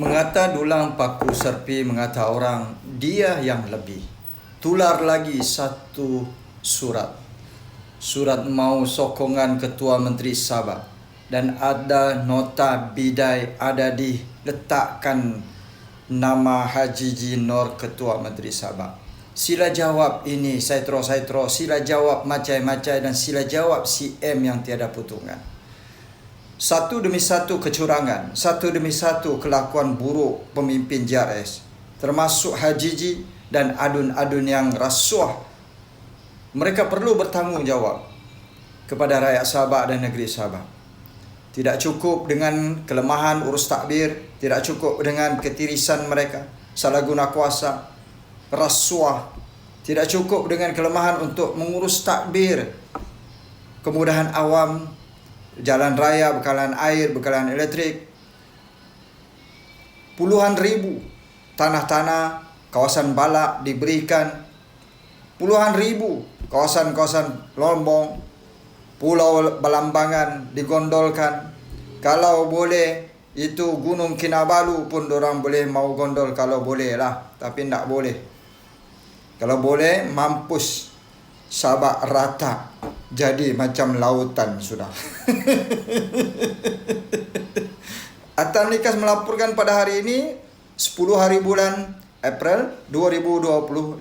Mengata dulang paku serpi mengata orang dia yang lebih. Tular lagi satu surat. Surat mau sokongan Ketua Menteri Sabah dan ada nota bidai ada diletakkan nama Haji Jinor Ketua Menteri Sabah. Sila jawab ini saya terus saya terus sila jawab macai-macai dan sila jawab CM yang tiada putungan satu demi satu kecurangan, satu demi satu kelakuan buruk pemimpin JRS, termasuk Hajiji dan adun-adun yang rasuah. Mereka perlu bertanggungjawab kepada rakyat Sabah dan negeri Sabah. Tidak cukup dengan kelemahan urus takbir, tidak cukup dengan ketirisan mereka, salah guna kuasa, rasuah, tidak cukup dengan kelemahan untuk mengurus takbir, kemudahan awam jalan raya, bekalan air, bekalan elektrik. Puluhan ribu tanah-tanah, kawasan balak diberikan. Puluhan ribu kawasan-kawasan lombong, pulau Balambangan digondolkan. Kalau boleh itu Gunung Kinabalu pun orang boleh mau gondol kalau boleh lah. Tapi tak boleh. Kalau boleh mampus Sabak rata jadi macam lautan sudah. Atan Likas melaporkan pada hari ini 10 hari bulan April 2025.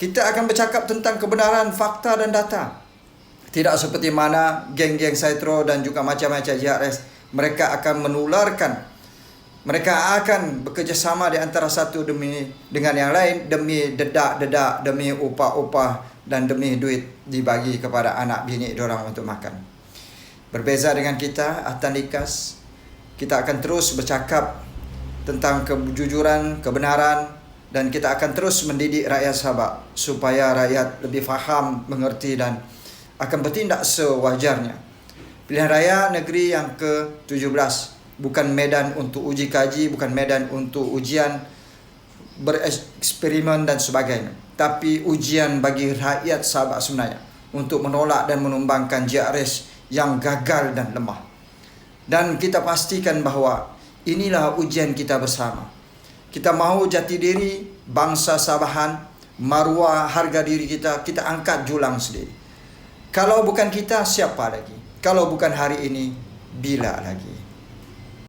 Kita akan bercakap tentang kebenaran fakta dan data. Tidak seperti mana geng-geng Saitro dan juga macam-macam JRS mereka akan menularkan mereka akan bekerjasama di antara satu demi dengan yang lain demi dedak-dedak demi upah-upah dan demi duit dibagi kepada anak bini orang untuk makan. Berbeza dengan kita, Atan Likas, kita akan terus bercakap tentang kejujuran, kebenaran dan kita akan terus mendidik rakyat Sabah supaya rakyat lebih faham, mengerti dan akan bertindak sewajarnya. Pilihan raya negeri yang ke-17 bukan medan untuk uji kaji, bukan medan untuk ujian bereksperimen dan sebagainya tapi ujian bagi rakyat Sabah sebenarnya untuk menolak dan menumbangkan JRS yang gagal dan lemah. Dan kita pastikan bahawa inilah ujian kita bersama. Kita mahu jati diri bangsa Sabahan, maruah harga diri kita, kita angkat julang sendiri. Kalau bukan kita, siapa lagi? Kalau bukan hari ini, bila lagi?